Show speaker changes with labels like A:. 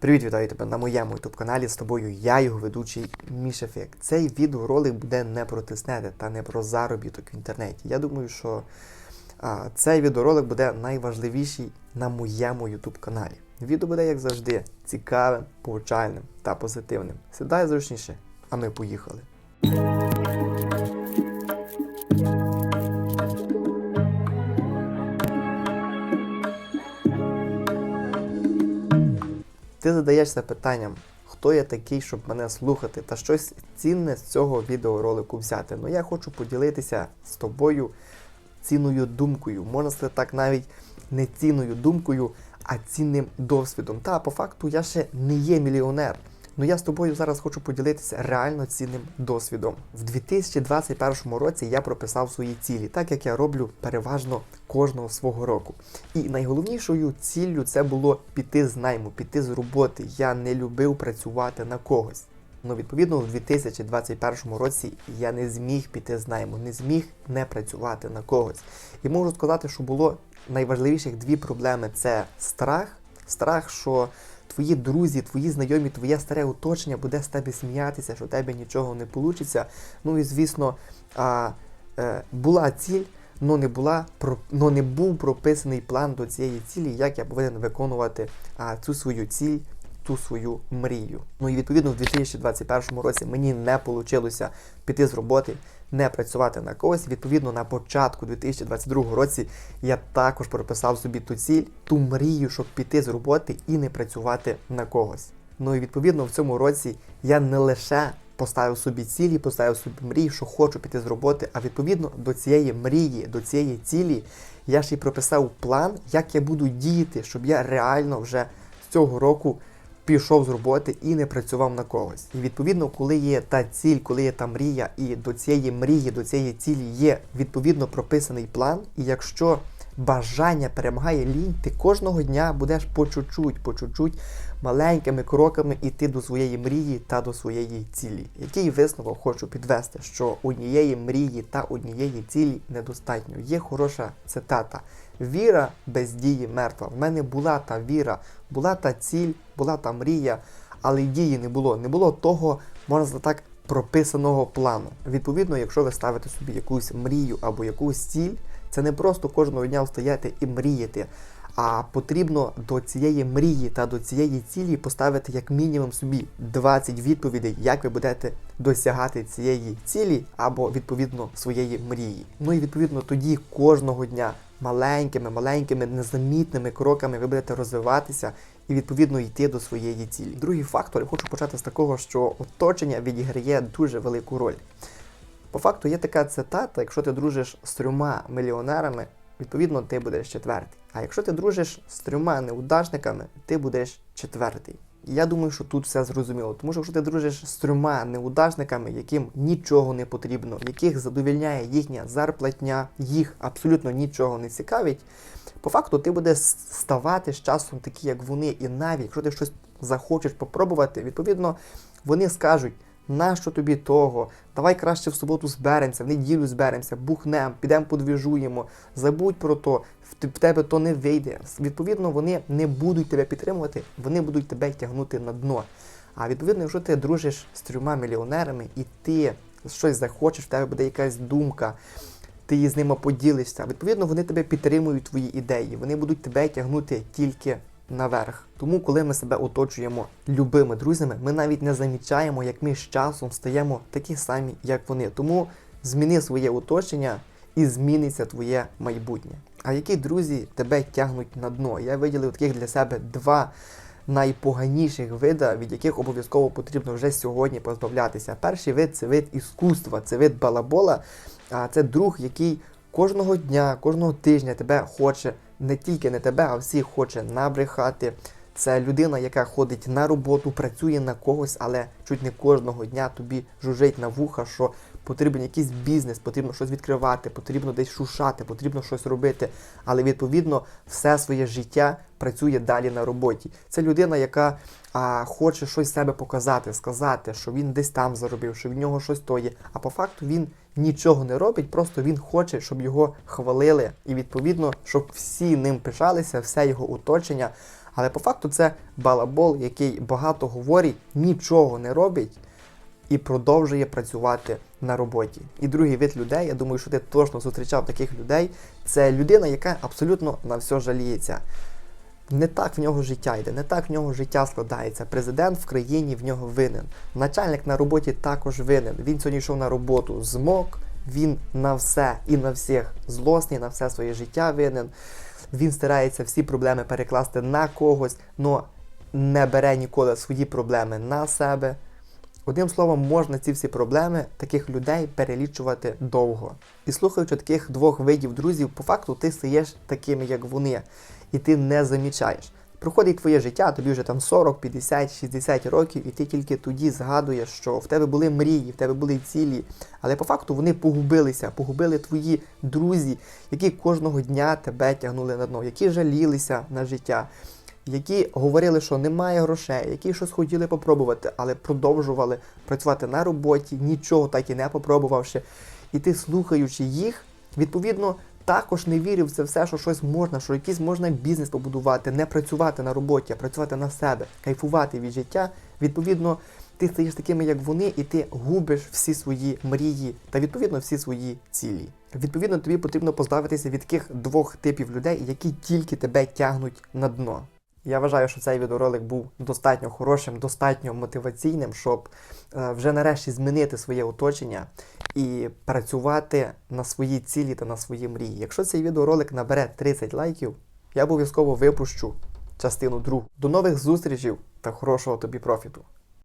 A: Привіт, вітаю тебе на моєму youtube каналі. З тобою я, його ведучий Мішефік. Цей відеоролик буде не про тиснети та не про заробіток в інтернеті. Я думаю, що а, цей відеоролик буде найважливіший на моєму youtube каналі. Відео буде, як завжди, цікавим, повчальним та позитивним. Сідай зручніше, а ми поїхали. Ти задаєшся питанням, хто я такий, щоб мене слухати, та щось цінне з цього відеоролику взяти. Ну я хочу поділитися з тобою цінною думкою, можна сказати так, навіть не цінною думкою, а цінним досвідом. Та по факту я ще не є мільйонер. Ну я з тобою зараз хочу поділитися реально цінним досвідом. В 2021 році я прописав свої цілі, так як я роблю переважно кожного свого року. І найголовнішою ціллю це було піти з найму, піти з роботи. Я не любив працювати на когось. Ну, відповідно, в 2021 році я не зміг піти з найму, не зміг не працювати на когось. І можу сказати, що було найважливіших дві проблеми: це страх, страх, що твої друзі, твої знайомі, твоє старе оточення буде з тебе сміятися, що в тебе нічого не вийде. Ну і звісно, а, е, була ціль, але не була но не був прописаний план до цієї цілі, як я повинен виконувати а, цю свою ціль. Ту свою мрію. Ну і відповідно в 2021 році мені не вийшло піти з роботи, не працювати на когось. Відповідно, на початку 2022 році я також прописав собі ту ціль, ту мрію, щоб піти з роботи і не працювати на когось. Ну і відповідно в цьому році я не лише поставив собі цілі, поставив собі мрію, що хочу піти з роботи, а відповідно до цієї мрії, до цієї цілі я ще й прописав план, як я буду діяти, щоб я реально вже з цього року пішов з роботи і не працював на когось. І відповідно, коли є та ціль, коли є та мрія, і до цієї мрії, до цієї цілі є відповідно прописаний план, і якщо бажання перемагає лінь, ти кожного дня будеш по чуть-чуть, по чуть-чуть маленькими кроками йти до своєї мрії та до своєї цілі. Який висновок хочу підвести, що однієї мрії та однієї цілі недостатньо. Є хороша цитата. Віра без дії мертва. В мене була та віра, була та ціль, була та мрія, але дії не було. Не було того, можна так, прописаного плану. Відповідно, якщо ви ставите собі якусь мрію або якусь ціль, це не просто кожного дня встояти і мріяти. А потрібно до цієї мрії та до цієї цілі поставити як мінімум собі 20 відповідей, як ви будете досягати цієї цілі або відповідно своєї мрії. Ну і відповідно тоді кожного дня маленькими, маленькими, незамітними кроками ви будете розвиватися і відповідно йти до своєї цілі. Другий фактор, я хочу почати з такого, що оточення відіграє дуже велику роль. По факту є така цитата: якщо ти дружиш з трьома мільйонерами, відповідно ти будеш четвертий. А якщо ти дружиш з трьома неудачниками, ти будеш четвертий. Я думаю, що тут все зрозуміло, тому що якщо ти дружиш з трьома неудачниками, яким нічого не потрібно, яких задовільняє їхня зарплатня, їх абсолютно нічого не цікавить, по факту ти будеш ставати з часом такі, як вони, і навіть якщо ти щось захочеш попробувати, відповідно вони скажуть. Нащо тобі того? Давай краще в суботу зберемося, в неділю зберемося, бухнем, підемо подвіжуємо, забудь про то, в те- в тебе то не вийде. Відповідно, вони не будуть тебе підтримувати, вони будуть тебе тягнути на дно. А відповідно, якщо ти дружиш з трьома мільйонерами і ти щось захочеш, в тебе буде якась думка, ти з ними поділишся. Відповідно, вони тебе підтримують твої ідеї, вони будуть тебе тягнути тільки наверх. Тому, коли ми себе оточуємо любими друзями, ми навіть не замічаємо, як ми з часом стаємо такі самі, як вони. Тому зміни своє оточення і зміниться твоє майбутнє. А які друзі тебе тягнуть на дно? Я виділив таких для себе два найпоганіших вида, від яких обов'язково потрібно вже сьогодні позбавлятися. Перший вид це вид іскусства, це вид балабола, а це друг, який кожного дня, кожного тижня тебе хоче, не тільки не тебе, а всіх хоче набрехати. Це людина, яка ходить на роботу, працює на когось, але чуть не кожного дня тобі жужить на вуха, що потрібен якийсь бізнес, потрібно щось відкривати, потрібно десь шушати, потрібно щось робити. Але відповідно все своє життя працює далі на роботі. Це людина, яка а, хоче щось себе показати, сказати, що він десь там заробив, що в нього щось то є. А по факту він нічого не робить, просто він хоче, щоб його хвалили, і відповідно, щоб всі ним пишалися, все його оточення. Але по факту це балабол, який багато говорить, нічого не робить і продовжує працювати на роботі. І другий вид людей, я думаю, що ти точно зустрічав таких людей. Це людина, яка абсолютно на все жаліється. Не так в нього життя йде, не так в нього життя складається. Президент в країні в нього винен. Начальник на роботі також винен. Він сьогодні йшов на роботу, змок, він на все і на всіх злосний, на все своє життя винен. Він старається всі проблеми перекласти на когось, але не бере ніколи свої проблеми на себе. Одним словом, можна ці всі проблеми таких людей перелічувати довго. І слухаючи таких двох видів друзів, по факту ти стаєш таким, як вони, і ти не замічаєш. Проходить твоє життя, тобі вже там 40, 50, 60 років, і ти тільки тоді згадуєш, що в тебе були мрії, в тебе були цілі, але по факту вони погубилися, погубили твої друзі, які кожного дня тебе тягнули на дно, які жалілися на життя, які говорили, що немає грошей, які щось хотіли попробувати, але продовжували працювати на роботі, нічого так і не попробувавши. І ти, слухаючи їх, відповідно. Також не вірив в це все, що щось можна, що якийсь можна бізнес побудувати, не працювати на роботі, а працювати на себе, кайфувати від життя. Відповідно, ти стаєш такими, як вони, і ти губиш всі свої мрії та відповідно всі свої цілі. Відповідно, тобі потрібно позбавитися від таких двох типів людей, які тільки тебе тягнуть на дно. Я вважаю, що цей відеоролик був достатньо хорошим, достатньо мотиваційним, щоб е, вже нарешті змінити своє оточення і працювати на свої цілі та на свої мрії. Якщо цей відеоролик набере 30 лайків, я обов'язково випущу частину другу. До нових зустрічей та хорошого тобі профіту!